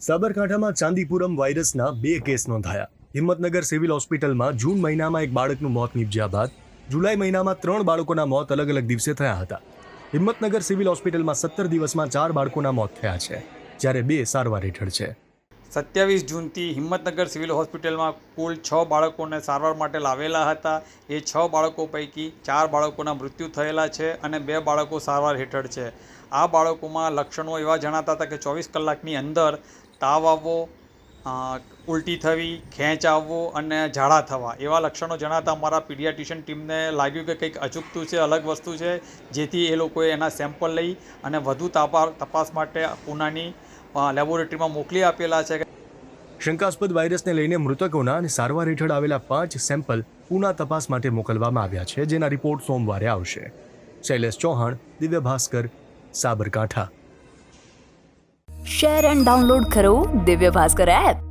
સાબરકાંઠામાં ચાંદીપુરમ વાયરસના બે કેસ નોંધાયા. હિંમતનગર સિવિલ હોસ્પિટલમાં જૂન મહિનામાં એક બાળકનું મોત નીપજ્યા બાદ જુલાઈ મહિનામાં ત્રણ બાળકોના મોત અલગ અલગ દિવસે થયા હતા. હિંમતનગર સિવિલ હોસ્પિટલમાં સત્તર દિવસમાં ચાર બાળકોના મોત થયા છે, જ્યારે બે સારવાર હેઠળ છે. સત્યાવીસ જૂનથી હિંમતનગર સિવિલ હોસ્પિટલમાં કુલ છ બાળકોને સારવાર માટે લાવેલા હતા. એ છ બાળકો પૈકી ચાર બાળકોના મૃત્યુ થયેલા છે અને બે બાળકો સારવાર હેઠળ છે. આ બાળકોમાં લક્ષણો એવા જણાતા હતા કે ચોવીસ કલાકની અંદર તાવ આવવો ઉલટી થવી, ખેંચ આવવો અને ઝાડા થવા એવા લક્ષણો જણાતા અમારા પીડિયાટિશિયન ટીમને લાગ્યું કે કંઈક અચૂકતું છે, અલગ વસ્તુ છે, જેથી એ લોકોએ એના સેમ્પલ લઈ અને વધુ તાપા, તપાસ માટે પૂનાની લેબોરેટરીમાં મોકલી આપેલા છે શંકાસ્પદ વાયરસને લઈને મૃતકોના અને સારવાર હેઠળ આવેલા પાંચ સેમ્પલ પુના તપાસ માટે મોકલવામાં આવ્યા છે જેના રિપોર્ટ સોમવારે આવશે. Shailesh Chauhan Divya Bhaskar Sabarkantha. Share and download કરો દિવ્ય ભાસ્કર એપ